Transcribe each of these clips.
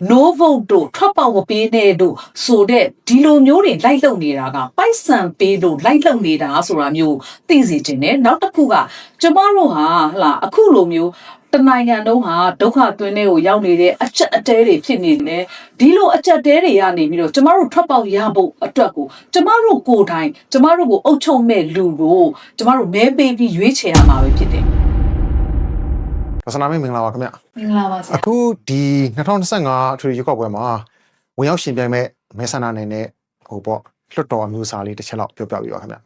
no vote တို့ထွက်ပေါက်မပေးနဲ့တို့ဆိုတဲ့ဒီလိုမျိုးတွေလိုက်လုံနေတာကပိုက်ဆံပေးလို့လိုက်လုံနေတာဆိုတာမျိုးသိစေချင်တယ်နောက်တစ်ခုကကျမတို့ဟာဟလာအခုလိုမျိုးတနိုင်ငံလုံးဟာဒုက္ခသွင်းတဲ့ကိုရောက်နေတဲ့အချက်အတဲတွေဖြစ်နေတယ်ဒီလိုအချက်တဲတွေကနေပြီးတော့ကျမတို့ထွက်ပေါက်ရဖို့အတွက်ကိုကျမတို့ကိုယ်တိုင်ကျမတို့ကိုအုပ်ချုပ်မဲ့လူကိုကျမတို့မဲပေးပြီးရွေးချယ်ရမှာပဲဖြစ်တယ် ဒေါက်ဆနာမင်းမင်္ဂလာပါခင်ဗျမင်္ဂလာပါဆရာအခုဒီ2025အထွေထွေရွေးကောက်ပွဲမှာဝင်ရောက်ရှင်ပြိုင်မဲ့မဲဆန္ဒနယ်နဲ့ဟိုပေါ့လွတ်တော်အမျိုးအစားလေးတစ်ချက်လောက်ပြောပြပြီးပါခင်ဗျ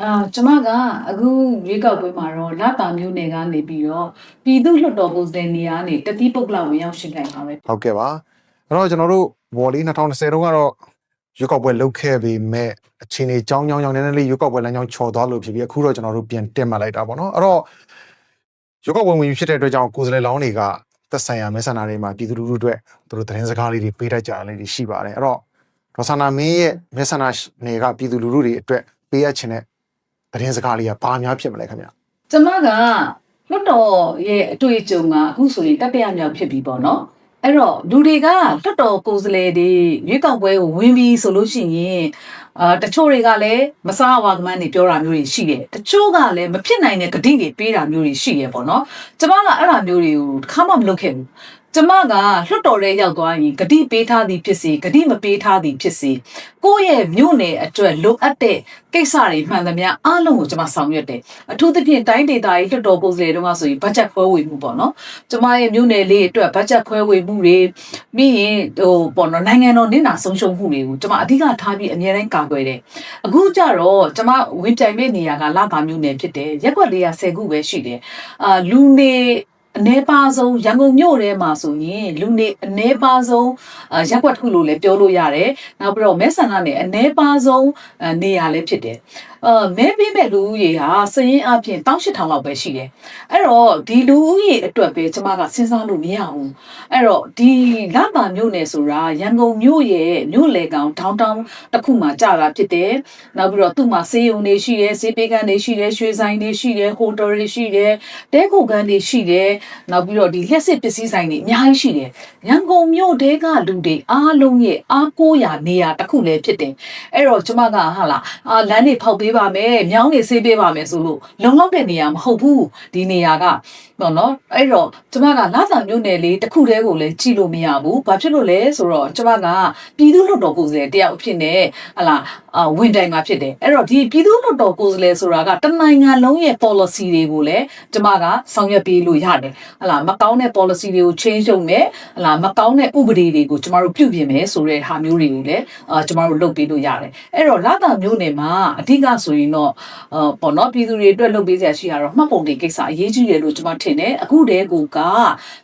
အာကျမကအခုရွေးကောက်ပွဲမှာတော့လတာမျိုးနယ်ကနေပြီးတော့ပြည်သူ့လွှတ်တော်ကိုယ်စားလှယ်နေရာကနေတတိပုဂ္ဂလဝင်ရောက်ရှင်နိုင်ပါပဲဟုတ်ကဲ့ပါအဲ့တော့ကျွန်တော်တို့ဝေါ်လေး2020တုန်းကတော့ရွေးကောက်ပွဲလုပ်ခဲ့ပေမဲ့အချိန်ကြီးကြောင်းကြောင်းကြောင်းနည်းနည်းလေးရွေးကောက်ပွဲလမ်းကြောင်းချော်သွားလို့ဖြစ်ပြီးအခုတော့ကျွန်တော်တို့ပြန်တက်မှတ်လိုက်တာပေါ့နော်အဲ့တော့ ရွေးကောက်ပွဲဝင်ပြီးဖြစ်တဲ့အတွက်ကြောင့်ကိုယ်စားလှယ်လောင်းတွေကသက်ဆိုင်ရာမဲဆန္ဒတွေမှာပြည်သူလူထုအတွက်သူတို့သတင်းစကားလေးတွေပေးတတ်ကြတာလေးတွေရှိပါတယ်အဲ့တော့ဒေါ်ဆန္ဒမင်းရဲ့မဲဆန္ဒနယ်ကပြည်သူလူထုတွေအတွက်ပေးရချင်တဲ့သတင်းစကားလေးကဘာများဖြစ်မလဲခင်ဗျကျမကလွှတ်တော်ရဲ့အတွေ့အကြုံကအခုဆိုရင်တတိယမြောက်ဖြစ်ပြီပေါ့နော်အဲ့တော့လူတွေကလွှတ်တော်ကိုယ်စားလှယ်တွေရွေးကောက်ပွဲကိုဝင်ပြီးဆိုလို့ရှိရင် အာတချို့တွေကလည်းမစားဝါကမန်းတွေပြောတာမျိုးတွေရှိတယ်တချို့ကလည်းမဖြစ်နိုင်တဲ့ဂတိတွေပေးတာမျိုးတွေရှိရပေါ့နော်ကျမကအဲ့ဒါမျိုးတွေကိုတစ်ခါမှမလုပ်ခဲ့ဘူး ကျမကလွှတ်တော်ထဲရောက်သွားရင်ဂတိပေးထားသည်ဖြစ်စေဂတိမပေးထားသည်ဖြစ်စေကိုယ့်ရဲ့မြို့နယ်အတွက်လိုအပ်တဲ့ကိစ္စတွေမှန်သမျှအားလုံးကိုကျမဆောင်ရွက်တယ်အထူးသဖြင့်တိုင်းဒေသကြီးလွှတ်တော်ကိုယ်စားလှယ်တုန်းကဆိုရင်ဘတ်ဂျက်ခွဲဝေမှုပေါ့နော်ကျမရဲ့မြို့နယ်လေးအတွက်ဘတ်ဂျက်ခွဲဝေမှုတွေပြီးရင်ဟိုပေါ့နော်နိုင်ငံတော်နင့်နာဆုံးရှုံးမှုတွေကိုကျမအဓိကထားပြီးအမြဲတမ်းကာကွယ်တယ်အခုကျတော့ကျမဝင်ပြိုင်မဲ့နေရာကလာကာမြို့နယ်ဖြစ်တယ်ရက်ွက်လေးက10ခုပဲရှိတယ်အာလူနေ အနေပါဆုံးရန်ကုန်မြို့ထဲမှာဆိုရင်လူနေအနေပါဆုံးအာရက်ွက်တစ်ခုလို့လည်းပြောလို့ရတယ်နောက်ပြီးတော့မဲဆန္ဒနယ်အနေပါဆုံးအာနေရာလည်းဖြစ်တယ် အာမဲပေးမဲ့လူဦးရေဟာစရင်အပြင်18000လောက်ပဲရှိတယ်အဲ့တော့ဒီလူဦးရေအတွက်ပဲကျမကစဉ်းစားလို့မရဘူးအဲ့တော့ဒီလမ်းပါမြို့နယ်ဆိုတာရန်ကုန်မြို့ရဲ့မြို့လေကောင်ဒေါင်းတောင်းတစ်ခုမှကြာတာဖြစ်တယ်နောက်ပြီးတော့သူ့မှာစေးရုံတွေရှိတယ်စေးပေးကန်တွေရှိတယ်ရွှေဆိုင်တွေရှိတယ်ဟိုတယ်တွေရှိတယ်တဲခုကန်တွေရှိတယ်နောက်ပြီးတော့ဒီလျှက်စစ်ပစ္စည်းဆိုင်တွေအများကြီးရှိတယ်ရန်ကုန်မြို့တဲကလူတွေအားလုံးရဲ့အားကိုးရာနေရာတစ်ခုလည်းဖြစ်တယ်အဲ့တော့ကျမကဟာလာအာလမ်းတွေဖောက်ပေးပါမယ်မြောင်းတွေဆေးပေးပါမယ်ဆိုလို့လုံလောက်တဲ့နေရာမဟုတ်ဘူးဒီနေရာကပေါ့နော်အဲ့တော့ကျမကလာသာမြို့နယ်လေးတစ်ခုတည်းကိုလည်းကြည့်လို့မရဘူးဘာဖြစ်လို့လဲဆိုတော့ကျမကပြည်သူ့လွှတ်တော်ကိုယ်စားလှယ်တယောက်အဖြစ်နဲ့ဟလာအာဝင်တိုင်မှာဖြစ်တယ်အဲ့တော့ဒီပြည်သူ့လွှတ်တော်ကိုယ်စားလှယ်ဆိုတာကတနိုင်ငံလုံးရဲ့ policy တွေကိုလည်းကျမကဆောင်ရွက်ပေးလို့ရတယ်ဟလာမကောင်းတဲ့ policy တွေကို change လုပ်မယ်ဟလာမကောင်းတဲ့ဥပဒေတွေကိုကျမတို့ပြုပြင်မယ်ဆိုတဲ့ဟာမျိုးတွေကိုလည်းအာကျမတို့လုပ်ပေးလို့ရတယ်အဲ့တော့လာသာမျိုးနယ်မှာအဓိကဆိုရင်တော့အာပေါ့နော်ပြည်သူတွေအတွက်လုပ်ပေးစရာရှိရတော့မှတ်ပုံတင်ကိစ္စအရေးကြီးတယ်လို့ကျမထင်တယ်အခုတည်းက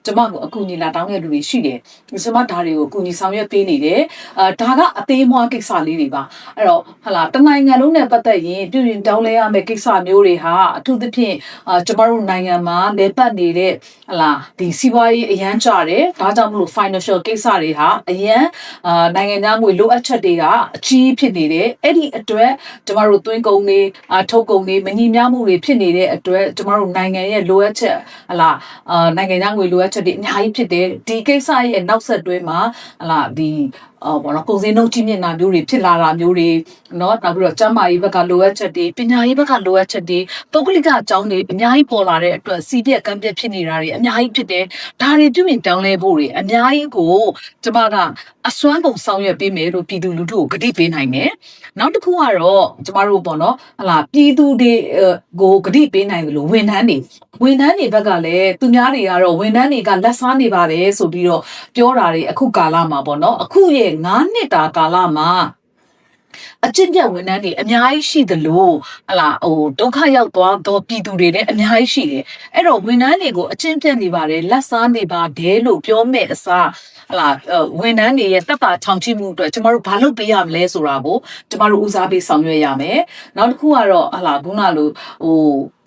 ကျမကိုအကူအညီလာတောင်းတဲ့လူတွေရှိတယ်ကျမဒါတွေကိုအကူအညီဆောင်ရွက်ပေးနေတယ်အာဒါကအသေးမွှားကိစ္စလေးတွေပါအဲ့တော့ဟလာတနိုင်ငံလုံးနဲ့ပတ်သက်ရင်ပြည်ရင်တောင်းလဲရမယ့်ကိစ္စမျိုးတွေဟာအထူးသဖြင့်အာကျမတို့နိုင်ငံမှာလေပတ်နေတဲ့ဟလာဒီစီးပွားရေးအရန်ကြတယ်ဒါကြောင့်မလို့ financial ကိစ္စတွေဟာအရန်အာနိုင်ငံသားငွေလိုအပ်ချက်တွေကအကြီးဖြစ်နေတယ်အဲ့ဒီအတွက်ကျမတို့သွင်းကုန်တွေအာထုတ်ကုန်တွေမညီမျှမှုတွေဖြစ်နေတဲ့အတွက်ကျမတို့နိုင်ငံရဲ့လိုအပ်ချက်ဟလာအာနိုင်ငံသားငွေလိုအပ်ချက်တွေအများကြီးဖြစ်တယ်ဒီကိစ္စရဲ့နောက်ဆက်တွဲမှာဟလာဒီ အော်ဘောနော်ကုန်စည်နှုန်းကြီးမြင့်တာမျိုးတွေဖြစ်လာတာမျိုးတွေနော်နောက်ပြီးတော့ကျန်းမာရေးဘက်ကလိုအပ်ချက်တွေပညာရေးဘက်ကလိုအပ်ချက်တွေပုဂ္ဂလိကအကြောင်းတွေအများကြီးပေါ်လာတဲ့အတွက်စီးပြက်ကမ်းပြက်ဖြစ်နေတာတွေအများကြီးဖြစ်တယ်ဒါတွေပြုပြင်တောင်းလဲဖို့တွေအများကြီးကိုကျမကအစွမ်းကုန်ဆောင်ရွက်ပေးမယ်လို့ပြည်သူလူထုကိုကတိပေးနိုင်တယ်နောက်တစ်ခုကတော့ကျမတို့ပေါ့နော်ဟလာပြည်သူတွေကိုကတိပေးနိုင်တယ်လို့ဝန်ထမ်းတွေဝန်ထမ်းတွေဘက်ကလည်းသူများတွေကတော့ဝန်ထမ်းတွေကလက်စားနေပါတယ်ဆိုပြီးတော့ပြောတာတွေအခုကာလမှာပေါ့နော်အခုရဲ့9နှစ်တာကာလမှာအကျင့်ပြတ်ဝန်ထမ်းတွေအများကြီးရှိသလိုဟလာဟိုဒုက္ခရောက်သွားတော့ပြည်သူတွေလည်းအများကြီးရှိတယ်အဲ့တော့ဝန်ထမ်းတွေကိုအကျင့်ပြတ်နေပါတယ်လက်စားနေပါတယ်လို့ပြောမဲ့အစားဟလာဝန်ထမ်းတွေရဲ့တပ်ပါချောင်ချိမှုအတွက်ကျမတို့ဘာလုပ်ပေးရမလဲဆိုတာကိုကျမတို့ဦးစားပေးဆောင်ရွက်ရမယ်နောက်တစ်ခုကတော့ဟလာခုနလိုဟို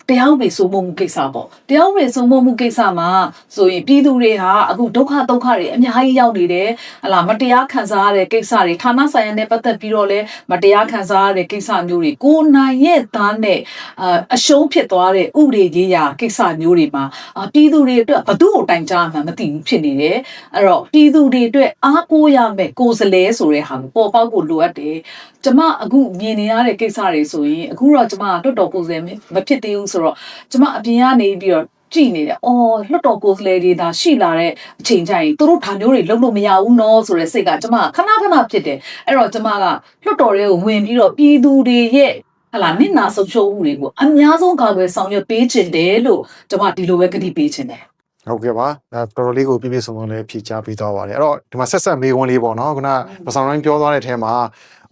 တရားဥပဒေစိုးမိုးမှုကိစ္စပေါ့တရားဥပဒေစိုးမိုးမှုကိစ္စမှာဆိုရင်ပြည်သူတွေဟာအခုဒုက္ခဒုက္ခတွေအများကြီးရောက်နေတယ်ဟလာမတရားခံစားရတဲ့ကိစ္စတွေဌာနဆိုင်ရာနဲ့ပတ်သက်ပြီးတော့လည်းမတရားခံစားရတဲ့ကိစ္စမျိုးတွေကိုယ်နိုင်ရဲ့သားနဲ့အာအရှုံးဖြစ်သွားတဲ့ဥပဒေကြီးရာကိစ္စမျိုးတွေမှာအာပြည်သူတွေအတွက်ဘသူ့ကိုတိုင်ကြားမှမသိဘူးဖြစ်နေတယ်အဲ့တော့ပြည်သူတွေအတွက်အားကိုးရမယ်ကိုယ်စလဲဆိုတဲ့ဟာကိုပေါ်ပေါက်ဖို့လိုအပ်တယ်ကျမအခုမြင်နေရတဲ့ကိစ္စတွေဆိုရင်အခုတော့ကျမတော်တော်ကိုယ်စလဲမဖြစ်သေးဘူးဆိုတော့ကျမအပြင်ကနေပြီးတော့ကြည့်နေတယ်။အော်လွတ်တော်ကိုယ်စားလှယ်တွေဒါရှိလာတဲ့အချိန်ကျရင်သူတို့ဓာမျိုးတွေလုံးလို့မရဘူးနော်ဆိုတဲ့စိတ်ကကျမခဏခဏဖြစ်တယ်။အဲ့တော့ကျမကလွတ်တော်တွေကိုဝင်ပြီးတော့ပြည်သူတွေရဲ့ဟလာနစ်နာဆုံးရှုံးမှုတွေကိုအများဆုံးကာကွယ်ဆောင်ရွက်ပေးခြင်းတယ်လို့ကျမဒီလိုပဲကတိပေးခြင်းတယ်။ ဟုတ်ကဲ့ပါအဲတော်တော်လေးကိုပြည့်ပြည့်စုံစုံလေးဖြေချပေးသွားပါတယ်အဲ့တော့ဒီမှာဆက်ဆက်မေးခွန်းလေးပေါ့နော်ခုနပဆောင်တိုင်းပြောသွားတဲ့အထဲမှာ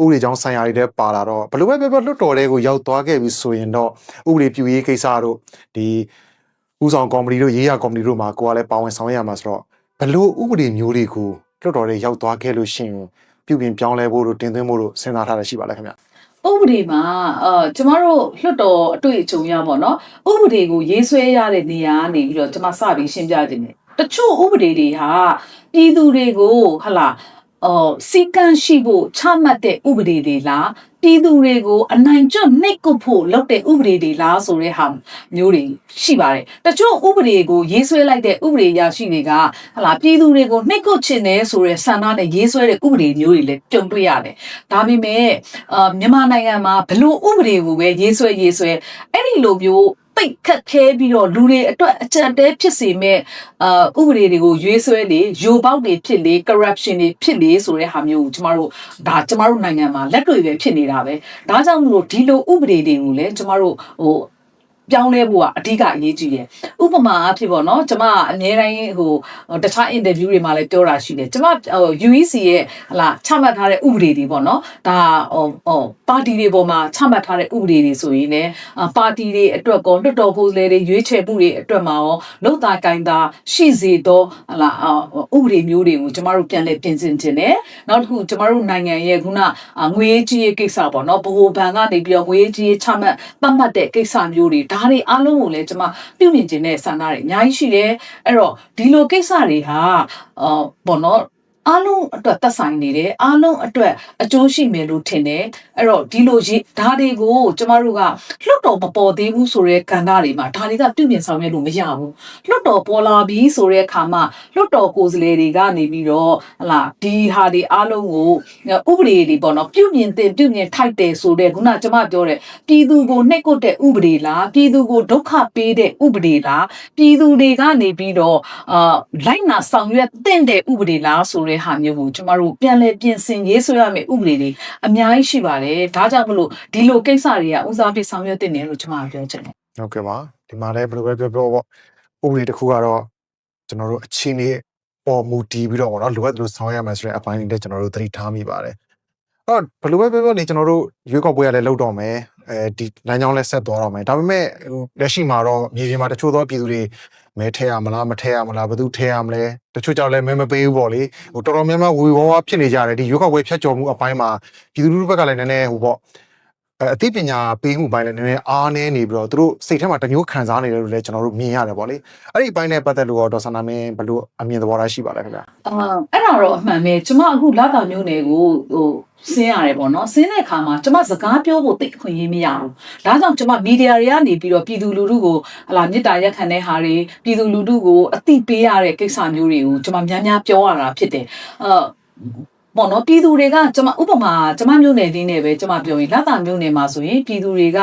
ဥပဒေကြောင်းဆိုင်ရာတွေလည်းပါလာတော့ဘယ်လိုပဲပြောပြောလွတ်တော်တွေကိုရောက်သွားခဲ့ပြီဆိုရင်တော့ဥပဒေပြုရေးကိစ္စတို့ဒီဥဆောင်ကော်မတီတို့ရေးရကော်မတီတို့မှာကိုကလည်းပါဝင်ဆောင်ရွက်ရမှာဆိုတော့ဘယ်လိုဥပဒေမျိုးတွေကိုလွတ်တော်တွေရောက်သွားခဲ့လို့ရှိရင်ပြုပြင်ပြောင်းလဲဖို့တို့တင်သွင်းဖို့တို့စဉ်းစားထားရရှိပါလဲခင်ဗျ ဥပဒေမှာအာကျမတို့လွတ်တော်အတွေ့အကြုံရပါတော့ဥပဒေကိုရေးဆွဲရတဲ့နေရာကနေပြီးတော့ကျမစပြီးရှင်းပြခြင်းတယ်တချို့ဥပဒေတွေဟာပြည်သူတွေကိုဟလာအော်စီကံရှိဖို့ချမှတ်တဲ့ဥပဒေတွေလား ပြည်သူတွေကိုအနိုင်ကျင့်နှိပ်ကွပ်ဖို့လုပ်တဲ့ဥပဒေတွေလားဆိုတဲ့ဟာမျိုးတွေရှိပါတယ်တချို့ဥပဒေကိုရေးဆွဲလိုက်တဲ့ဥပဒေရရှိတွေကဟလာပြည်သူတွေကိုနှိပ်ကွပ်ခြင်းနဲ့ဆိုတဲ့ဆန္ဒနဲ့ရေးဆွဲတဲ့ဥပဒေမျိုးတွေလည်းကြုံတွေ့ရတယ်ဒါပေမဲ့အာမြန်မာနိုင်ငံမှာဘလို့ဥပဒေကိုပဲရေးဆွဲရေးဆွဲအဲ့ဒီလိုမျိုး တိတ်ခတ်ခဲပြီးတော့လူတွေအတွက်အကြံတဲဖြစ်စေမဲ့အာဥပဒေတွေကိုရွေးဆွဲလေယိုပေါက်တွေဖြစ်လေ corruption တွေဖြစ်လေဆိုတဲ့ဟာမျိုးကိုကျမတို့ဒါကျမတို့နိုင်ငံမှာလက်တွေ့ပဲဖြစ်နေတာပဲဒါကြောင့်မလို့ဒီလိုဥပဒေတွေကိုလည်းကျမတို့ဟို ပြောင်းလဲဖို့ကအဓိကအရေးကြီးတယ်ဥပမာအဖြစ်ပေါ့နော်ကျမအများတိုင်းဟိုတခြား interview တွေမှာလည်းပြောတာရှိတယ်ကျမဟို UEC ရဲ့ဟလာချမှတ်ထားတဲ့ဥပဒေတွေပေါ့နော်ဒါဟိုဟိုပါတီတွေပေါ်မှာချမှတ်ထားတဲ့ဥပဒေတွေဆိုရင်လည်းပါတီတွေအတွက်ကောလွတ်တော်ကိုယ်စားလှယ်တွေရွေးချယ်မှုတွေအတွက်မှာရောလုံသားကင်တာရှိစေတော့ဟလာဥပဒေမျိုးတွေကိုကျမတို့ပြန်လဲပြင်ဆင်ခြင်းနဲ့နောက်တစ်ခုကျမတို့နိုင်ငံရဲ့ခုနငွေကြီးရဲ့ကိစ္စပေါ့နော်ဘိုးဘဏ်ကနေပြီးတော့ငွေကြီးချမှတ်ပတ်မှတ်တဲ့ကိစ္စမျိုးတွေဒါတွေအားလုံးကိုလည်းကျမပြုမြင်ခြင်းနဲ့ဆန္ဒတွေအများကြီးရှိတယ်အဲ့တော့ဒီလိုကိစ္စတွေဟာအော်ပေါ့နော် အားလုံးအတွက်သက်ဆိုင်နေတယ်အားလုံးအတွက်အကျိုးရှိမယ်လို့ထင်တယ်အဲ့တော့ဒီလိုရေးဓာတ်တွေကိုကျမတို့ကလွတ်တော်မပေါ်သေးဘူးဆိုတဲ့ကဏ္ဍတွေမှာဓာတ်တွေကပြုပြင်ဆောင်ရွက်လို့မရဘူးလွတ်တော်ပေါ်လာပြီဆိုတဲ့အခါမှာလွတ်တော်ကိုယ်စားလှယ်တွေကနေပြီးတော့ဟလာဒီဟာတွေအားလုံးကိုဥပဒေတွေပေါ့နော်ပြုပြင်တင်ပြုပြင်ထိုက်တယ်ဆိုတဲ့ခုနကျမပြောတဲ့ပြည်သူကိုနှိပ်ကွပ်တဲ့ဥပဒေလားပြည်သူကိုဒုက္ခပေးတဲ့ဥပဒေလားပြည်သူတွေကနေပြီးတော့အာလိုက်နာဆောင်ရွက်သင့်တဲ့ဥပဒေလားဆိုတဲ့ဟာမျိုးကိုကျမတို့ပြန်လည်ပြင်ဆင်ရေးဆွဲရမယ့်ဥပဒေတွေအများကြီးရှိပါတယ်ဒါကြောင့်မလို့ဒီလိုကိစ္စတွေကဦးစားပေးဆောင်ရွက်သင့်တယ်လို့ကျမပြောချင်တယ်ဟုတ်ကဲ့ပါဒီမှာလည်းဘယ်လိုပဲပြောပြောပေါ့ဥပဒေတစ်ခုကတော့ကျွန်တော်တို့အချင်းလေးပေါ်မူတည်ပြီးတော့ပေါ့နော်လိုအပ်သလိုဆောင်ရွက်ရမယ်ဆိုတဲ့အပိုင်းလေးကျွန်တော်တို့သတိထားမိပါတယ်အဲ့တော့ဘယ်လိုပဲပြောပြောနေကျွန်တော်တို့ရွေးကောက်ပွဲရလည်းလောက်တော့မယ်အဲဒီလမ်းကြောင်းလည်းဆက်သွားတော့မယ်ဒါပေမဲ့ဟိုလက်ရှိမှာတော့မြေပြင်မှာတချို့သောပြည်သူတွေ မဲထဲရမလားမထဲရမလားဘယ်သူထဲရမလဲတချို့ကြောင့်လည်းမဲမပေးဘူးပေါ့လေဟိုတော်တော်များများဝေဝါးဝါဖြစ်နေကြတယ်ဒီရွေးကောက်ပွဲဖြတ်ကျော်မှုအပိုင်းမှာပြည်သူလူထုဘက်ကလည်းနည်းနည်းဟိုပေါ့ အဲအသိပညာပေးမှုပိုင်းလည်းနည်းနည်းအားနည်းနေပြီးတော့သူတို့စိတ်ထဲမှာတစ်မျိုးခံစားနေတယ်လို့လည်းကျွန်တော်တို့မြင်ရတယ်ပေါ့လေအဲ့ဒီအပိုင်းနဲ့ပတ်သက်လို့တော့ဒေါက်ဆန္ဒမင်းဘယ်လိုအမြင်သဘောထားရှိပါလဲခင်ဗျာအာအဲ့ဒါတော့အမှန်ပဲကျမအခုလာတာမျိုးတွေကိုဟိုဆင်းရတယ်ပေါ့နော်ဆင်းတဲ့အခါမှာကျမစကားပြောဖို့တိတ်ခွင့်ရင်းမရဘူးဒါကြောင့်ကျမမီဒီယာတွေကနေပြီးတော့ပြည်သူလူထုကိုဟလာမေတ္တာရက်ခံတဲ့ဟာတွေပြည်သူလူထုကိုအသိပေးရတဲ့ကိစ္စမျိုးတွေကိုကျမများများပြောရတာဖြစ်တယ်အာ ပေါ့နော်ပြည်သူတွေကကျမဥပမာကျမမျိုးနယ်လေးနဲ့ပဲကျမပြောရင်လာတာမျိုးနယ်မှာဆိုရင်ပြည်သူတွေက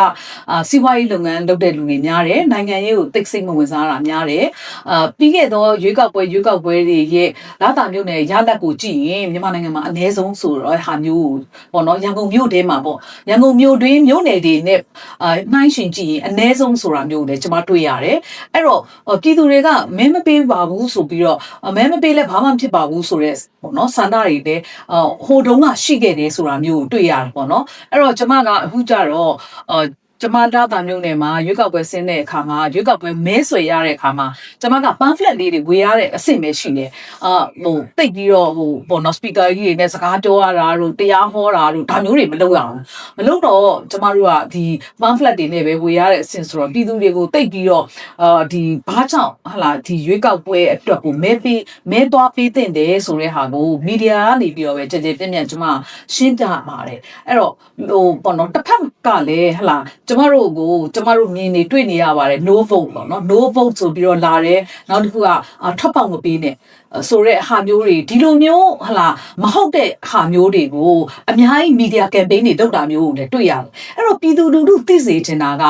အာစီးပွားရေးလုပ်ငန်းလုပ်တဲ့လူတွေများတယ်နိုင်ငံရေးကိုတိတ်ဆိတ်မဝင်စားတာများတယ်အာပြီးခဲ့သောရွေးကောက်ပွဲရွေးကောက်ပွဲတွေရဲ့လာတာမျိုးနယ်ရလက်ကိုကြည့်ရင်မြန်မာနိုင်ငံမှာအ ਨੇ ဆုံးဆိုတော့ဟာမျိုးပေါ့နော်ရန်ကုန်မြို့ထဲမှာပေါ့ရန်ကုန်မြို့တွင်းမြို့နယ်တွေနဲ့အာနှိုင်းရှင်ကြည့်ရင်အ ਨੇ ဆုံးဆိုတာမျိုးလည်းကျမတွေ့ရတယ်အဲ့တော့ပြည်သူတွေကမဲမပေးပါဘူးဆိုပြီးတော့မဲမပေးလဲဘာမှဖြစ်ပါဘူးဆိုတော့ပေါ့နော်စန္ဒတွေလည်းအော်ဟိုတုန်းကရှိခဲ့တယ်ဆိုတာမျိုးကိုတွေ့ရတယ်ပေါ့နော်အဲ့တော့ကျမကအခုကြတော့အော် ကျမတာတာမျိုးနယ်မှာရွေးကောက်ပွဲဆင်းတဲ့အခါမှာရွေးကောက်ပွဲမဲဆွယ်ရတဲ့အခါမှာကျမက pamphlet လေးတွေဝေရတဲ့အဆင့်ပဲရှိတယ်အာဟိုတိတ်ပြီးတော့ဟိုပေါ်နော် speaker ကြီးတွေနဲ့စကားပြောရတာတို့တရားဟောတာတို့ဒါမျိုးတွေမလုပ်ရအောင်မလုပ်တော့ကျမတို့ကဒီ pamphlet တွေနဲ့ပဲဝေရတဲ့အဆင့်ဆိုတော့ပြည်သူတွေကိုတိတ်ပြီးတော့အာဒီဘာကြောင့်ဟလာဒီရွေးကောက်ပွဲအတွက်ကိုမဲပေးမဲသွားပေးတဲ့တယ်ဆိုတဲ့ဟာကိုမီဒီယာကနေပြီးတော့ပဲကြည်ကြည်ပြန့်ပြန့်ကျမရှင်းပြပါတယ်အဲ့တော့ဟိုပေါ့နော်တစ်ဖက်ကလည်းဟလာကျမတို့ကိုကျမတို့မြင်နေတွေ့နေရပါတယ် no vote ပေါ့နော် no vote ဆိုပြီးတော့လာတယ်နောက်တစ်ခုကအာထွက်ပေါက်မပေးနဲ့အဲ့ဆိုတဲ့ဟာမျိုးတွေဒီလိုမျိုးဟလာမဟုတ်တဲ့ဟာမျိုးတွေကိုအများကြီးမီဒီယာကမ်ပိန်းတွေလုပ်တာမျိုးကိုလည်းတွေ့ရတယ်အဲ့တော့ပြည်သူလူထုသိစေချင်တာက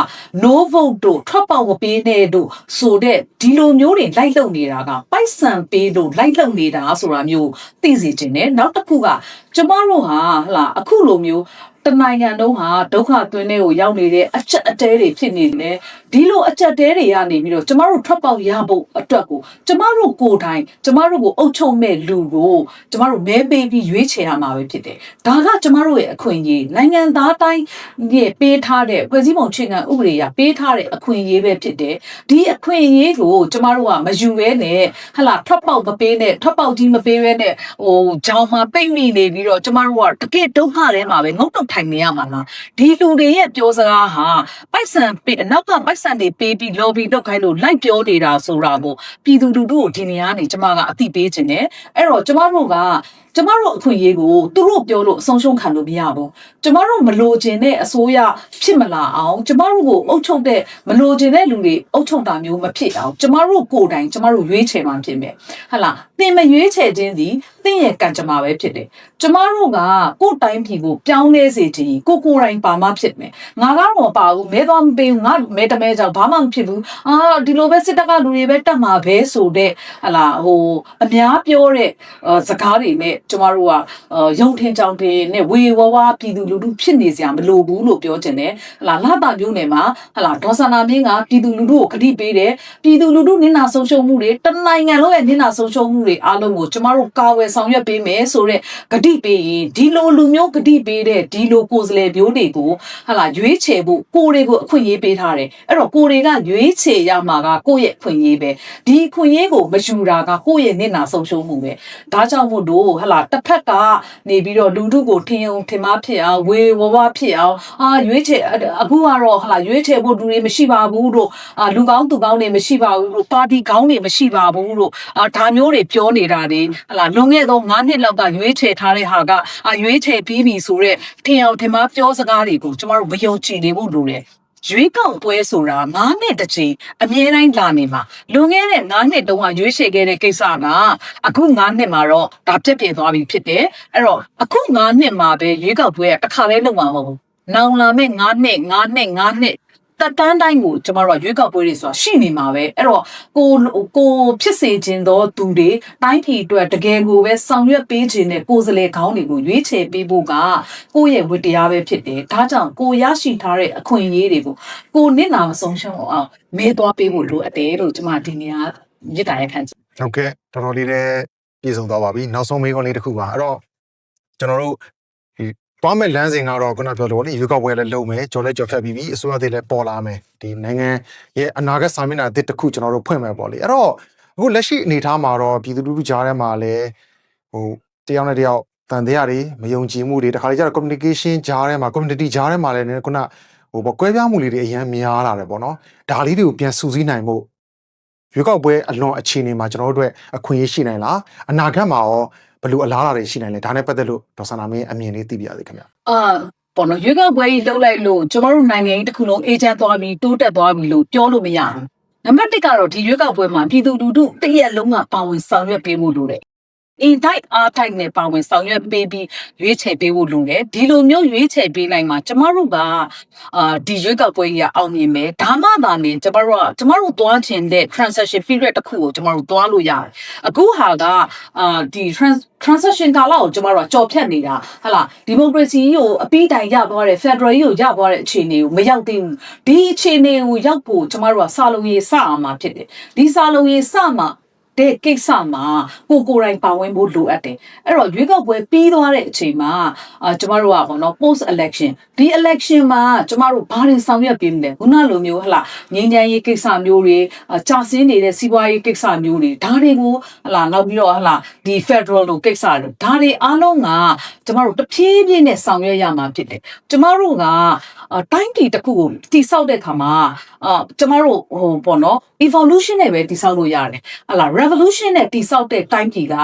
no vote တို့ထွက်ပေါက်မပေးနဲ့တို့ဆိုတဲ့ဒီလိုမျိုးတွေလိုက်လုပ်နေတာကပိုက်ဆံပေးလို့လိုက်လုပ်နေတာဆိုတာမျိုးသိစေချင်တယ်နောက်တစ်ခုကကျမတို့ဟာဟလာအခုလိုမျိုးတနိုင်ငံလုံးဟာဒုက္ခသွင်းတဲ့ကိုရောက်နေတဲ့အချက်အတဲတွေဖြစ်နေတယ်ဒီလိုအချက်တဲတွေကနေပြီးတော့ကျမတို့ထွက်ပေါက်ရဖို့အတွက်ကိုကျမတို့ကိုယ်တိုင်ကျမတို့ကိုအုပ်ချုပ်မဲ့လူကိုကျမတို့မဲပေးပြီးရွေးချယ်ရမှာပဲဖြစ်တယ်ဒါကကျမတို့ရဲ့အခွင့်အရေးနိုင်ငံသားတိုင်းရဲ့ပေးထားတဲ့ဖွဲ့စည်းပုံအခြေခံဥပဒေအရပေးထားတဲ့အခွင့်အရေးပဲဖြစ်တယ်ဒီအခွင့်အရေးကိုကျမတို့ကမယူဘဲနဲ့ဟလာထွက်ပေါက်မပေးနဲ့ထွက်ပေါက်ကြီးမပေးဘဲနဲ့ဟိုဂျောင်းမှာပိတ်မိနေပြီးတော့ကျမတို့ကတကယ်ဒုက္ခထဲမှာပဲငုတ်တုတ်ထိုင်နေရမှာလားဒီလူတွေရဲ့ပြောစကားဟာပိုက်ဆံပေးအနောက်ကပိုက်ဆံတွေပေးပြီး lobby လုပ်ခိုင်းလို့လိုက်ပြောနေတာဆိုတာကိုပြည်သူလူထုကိုဒီနေရာကနေကျမကအသိပေးခြင်းနဲ့အဲ့တော့ကျမတို့ကကျမတို့အခွင့်အရေးကိုသူတို့ပြောလို့အဆုံးရှုံးခံလို့မရဘူးကျမတို့မလိုချင်တဲ့အစိုးရဖြစ်မလာအောင်ကျမတို့ကိုအုပ်ချုပ်တဲ့မလိုချင်တဲ့လူတွေအုပ်ချုပ်တာမျိုးမဖြစ်အောင်ကျမတို့ကိုယ်တိုင်ကျမတို့ရွေးချယ်မှဖြစ်မယ်ဟတ်လားသင်မရွေးချယ်ခြင်းသည်သင်ရဲ့ကံကြမ္မာပဲဖြစ်တယ်ကျမတို့ကကိုယ်တိုင်ပြည်ကိုပြောင်းလဲစေခြင်းကိုကိုယ်တိုင်ပါမှဖြစ်မယ်ငါကတော့မပါဘူးမဲသွားမပေးဘူးငါမဲတမဲကြောင့်ဘာမှမဖြစ်ဘူးအာဒီလိုပဲစစ်တပ်ကလူတွေပဲတတ်မှာပဲဆိုတဲ့ဟတ်လားဟိုအများပြောတဲ့အာစကားတွေနဲ့ကျမတို့ကအာယုံထင်ကြောင်ထင်နဲ့ဝေဝဝပြည်သူလူထုဖြစ်နေစရာမလိုဘူးလို့ပြောချင်တယ်ဟလာလာတာမျိုးနယ်မှာဟလာဒေါ်စနာမင်းကပြည်သူလူထုကိုခတိပေးတယ်ပြည်သူလူထုနင့်နာဆုံးရှုံးမှုတွေတနိုင်ငံလုံးရဲ့နင့်နာဆုံးရှုံးမှုတွေအားလုံးကိုကျမတို့ကာဝယ်ဆောင်ရွက်ပေးမယ်ဆိုတဲ့ဂတိပေးရင်ဒီလိုလူမျိုးဂတိပေးတဲ့ဒီလိုကိုယ်စားလှယ်မျိုးတွေကိုဟလာရွေးချယ်ဖို့ကိုယ်တွေကိုအခွင့်အရေးပေးထားတယ်အဲ့တော့ကိုယ်တွေကရွေးချယ်ရမှာကကိုယ့်ရဲ့အခွင့်အရေးပဲဒီအခွင့်အရေးကိုမယူတာကကိုယ့်ရဲ့နင့်နာဆုံးရှုံးမှုပဲဒါကြောင့်မို့လို့ဟလာတစ်ဖက်ကနေပြီးတော့လူထုကိုထင်အောင်ထင်မှားဖြစ်အောင်ဝေဝဝဖြစ်အောင်အာရွေးချယ်အခုကတော့ဟလာရွေးချယ်ဖို့လူတွေမရှိပါဘူးတို့အာလူကောင်းသူကောင်းတွေမရှိပါဘူးတို့ပါတီကောင်းတွေမရှိပါဘူးတို့အာဒါမျိုးတွေပြောနေတာတွေဟလာလွန်ခဲ့သော9နှစ်လောက်ကရွေးချယ်ထားတဲ့ဟာကအာရွေးချယ်ပြီးပြီဆိုတော့ထင်အောင်ထင်မှားပြောစကားတွေကိုကျမတို့မယုံကြည်နေဖို့လိုတယ်ရွေးကောက်ပွဲဆိုတာ9နှစ်တစ်ချိန်အမြဲတမ်းလာနေမှာလွန်ခဲ့တဲ့9နှစ်တုန်းကရွေးချယ်ခဲ့တဲ့ကိစ္စကအခု9နှစ်မှာတော့ဒါပြက်ပြယ်သွားပြီဖြစ်တယ်အဲ့တော့အခု9နှစ်မှာပဲရွေးကောက်ပွဲကတစ်ခါလဲလုပ်မှာမဟုတ်ဘူးနောင်လာမယ့်9နှစ်9နှစ်9နှစ် တက်တန်းတိုင်းကိုကျမတို့ကရွေးကောက်ပွဲတွေဆိုတာရှိနေမှာပဲအဲ့တော့ကိုကိုဖြစ်စေခြင်းသောသူတွေတိုင်းပြည်အတွက်တကယ်ကိုပဲဆောင်ရွက်ပေးခြင်းနဲ့ကိုယ်စလဲခေါင်းတွေကိုရွေးချယ်ပေးဖို့ကကိုယ့်ရဲ့ဝတ္တရားပဲဖြစ်တယ်ဒါကြောင့်ကိုရရှိထားတဲ့အခွင့်အရေးတွေကိုကိုနစ်နာမဆုံးရှုံးအောင်မဲသွားပေးဖို့လိုအပ်တယ်လို့ကျမဒီနေရာမြစ်တာရက်ခံချင်ဟုတ်ကဲ့တော်တော်လေးလည်းပြည့်စုံသွားပါပြီနောက်ဆုံးမေးခွန်းလေးတစ်ခုပါအဲ့တော့ကျွန်တော်တို့ဒီ သွားမဲ့လမ်းစဉ်ကတော့ခုနပြောလို့လေရွေးကောက်ပွဲလည်းလုပ်မယ်ကြော်လဲကြော်ဖြတ်ပြီးပြီအစိုးရသေးလည်းပေါ်လာမယ်ဒီနိုင်ငံရဲ့အနာဂတ်စာမျက်နှာအသစ်တစ်ခုကျွန်တော်တို့ဖွင့်မယ်ပေါ့လေအဲ့တော့အခုလက်ရှိအနေအထားမှာတော့ပြည်သူလူထုကြားထဲမှာလည်းဟိုတယောက်နဲ့တယောက်တန်တရားတွေမယုံကြည်မှုတွေတခါလေကျတော့ communication ကြားထဲမှာ community ကြားထဲမှာလည်းနည်းနည်းခုနဟိုပေါ့ကွဲပြားမှုလေးတွေအရင်များလာတယ်ပေါ့နော်ဒါလေးတွေကိုပြန်စူးစီးနိုင်ဖို့ရွေးကောက်ပွဲအလွန်အခြေအနေမှာကျွန်တော်တို့အတွက်အခွင့်အရေးရှိနိုင်လားအနာဂတ်မှာရော ဘယ်လိုအလားအလာတွေရှိနိုင်လဲဒါနဲ့ပတ်သက်လို့ဒေါက်ဆာနာမင်းအမြင်လေးသိပြရစေခင်ဗျာအာပေါ်နော်ရွေးကောက်ပွဲကြီးလှုပ်လိုက်လို့ကျမတို့နိုင်ငံကြီးတစ်ခုလုံးအေဂျင့်သွားပြီးတိုးတက်သွားပြီလို့ပြောလို့မရဘူးနံပါတ်1ကတော့ဒီရွေးကောက်ပွဲမှာပြည်သူလူထုတရက်လုံးကပါဝင်ဆောင်ရွက်ပေးမှုလို့တဲ့ အင်တိုက်အားတိုက်နဲ့ပါဝင်ဆောင်ရွက်ပေးပြီးရွေးချယ်ပေးဖို့လိုတယ်ဒီလိုမျိုးရွေးချယ်ပေးလိုက်မှာကျမတို့ကအာဒီရွေးကောက်ပွဲကြီးကအောင်မြင်မယ်ဒါမှသာနေကျမတို့ကကျမတို့သွားချင်တဲ့ transaction period တစ်ခုကိုကျမတို့သွားလို့ရတယ်အခုဟာကအာဒီ trans transaction ကာလကိုကျမတို့ကကြော်ဖြတ်နေတာဟလာဒီမိုကရေစီကိုအပိတိုင်ရသွားတဲ့ federal ကိုရသွားတဲ့အခြေအနေကိုမရောက်သေးဘူးဒီအခြေအနေကိုရောက်ဖို့ကျမတို့ကစာလုံးရေးစအောင်မှာဖြစ်တယ်ဒီစာလုံးရေးစမှာ တတဲ့ကိစ္စမှာကိုကိုယ်တိုင်ပါဝင်ဖို့လိုအပ်တယ်အဲ့တော့ရွေးကောက်ပွဲပြီးသွားတဲ့အချိန်မှာအာကျမတို့ကပေါ့နော် post election ဒီ election မှာကျမတို့ဘာတွေဆောင်ရွက်ပေးမလဲခုနလိုမျိုးဟလာငြိမ်းချမ်းရေးကိစ္စမျိုးတွေအာကြာစင်းနေတဲ့စီးပွားရေးကိစ္စမျိုးတွေဒါတွေကိုဟလာနောက်ပြီးတော့ဟလာဒီ federal လိုကိစ္စတွေဒါတွေအားလုံးကကျမတို့တဖြည်းဖြည်းနဲ့ဆောင်ရွက်ရမှာဖြစ်တယ်ကျမတို့ကအာတိုင်းပြည်တစ်ခုကိုတည်ဆောက်တဲ့အခါမှာအာကျမတို့ဟိုပေါ့နော် evolution နဲ့ပဲတည်ဆောက်လို့ရတယ်ဟလာ revolution နဲ့တည်ဆောက်တဲ့တိုင်းပြည်က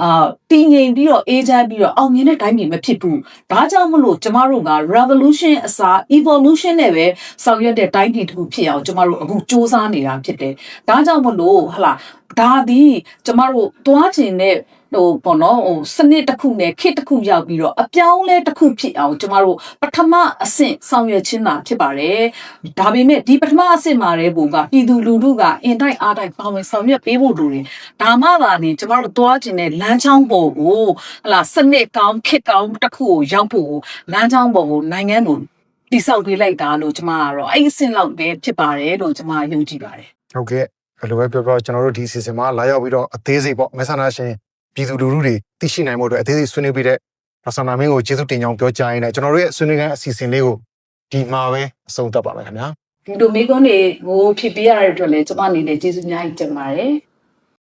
အာတည်ငြိမ်ပြီးတော့အေးချမ်းပြီးတော့အောင်မြင်တဲ့တိုင်းပြည်မဖြစ်ဘူးဒါကြောင့်မလို့ကျမတို့က revolution အစား evolution နဲ့ပဲဆောင်ရွက်တဲ့တိုင်းပြည်တစ်ခုဖြစ်အောင်ကျမတို့အခုစ조사နေတာဖြစ်တယ်ဒါကြောင့်မလို့ဟလာဒါသည်ကျမတို့သွားခြင်းနဲ့ ဟိုပေါ့နော်ဟိုစနစ်တစ်ခုနဲ့ခေတ်တစ်ခုရောက်ပြီးတော့အပြောင်းလဲတစ်ခုဖြစ်အောင်ကျမတို့ပထမအဆင့်ဆောင်ရွက်ခြင်းသာဖြစ်ပါတယ်ဒါပေမဲ့ဒီပထမအဆင့်မှာတဲ့ပုံကပြည်သူလူထုကအင်တိုက်အားတိုက်ပါဝင်ဆောင်ရွက်ပေးဖို့လိုတယ်ဒါမှသာနေကျမတို့သွားခြင်းနဲ့လမ်းချောင်းပေါ်ကိုဟလာစနစ်ကောင်းခေတ်ကောင်းတစ်ခုကိုရောက်ဖို့လမ်းချောင်းပေါ်ကိုနိုင်ငံကိုတိဆောက်ပေးလိုက်တာလို့ကျမကတော့အဲ့ဒီအဆင့်လောက်ပဲဖြစ်ပါတယ်လို့ကျမယုံကြည်ပါတယ်ဟုတ်ကဲ့ဘယ်လိုပဲပြောပြောကျွန်တော်တို့ဒီ season မှာလာရောက်ပြီးတော့အသေးစိတ်ပေါ့မဲဆန္ဒရှင် ပြည်သူလူထုတွေသိရှိနိုင်မှုအတွက်အသေးစိတ်ဆွေးနွေးပြီးတဲ့ဆန္ဒမင်းကိုကျေးဇူးတင်ကြောင်းပြောကြားရင်းနဲ့ကျွန်တော်တို့ရဲ့ဆွေးနွေးခန်းအစီအစဉ်လေးကိုဒီမှာပဲအဆုံးသတ်ပါမယ်ခင်ဗျာဒီလိုမိကုန်းတွေကိုဖြစ်ပေးရတဲ့အတွက်လည်းကျမအနေနဲ့ကျေးဇူးအများကြီးတင်ပါတယ်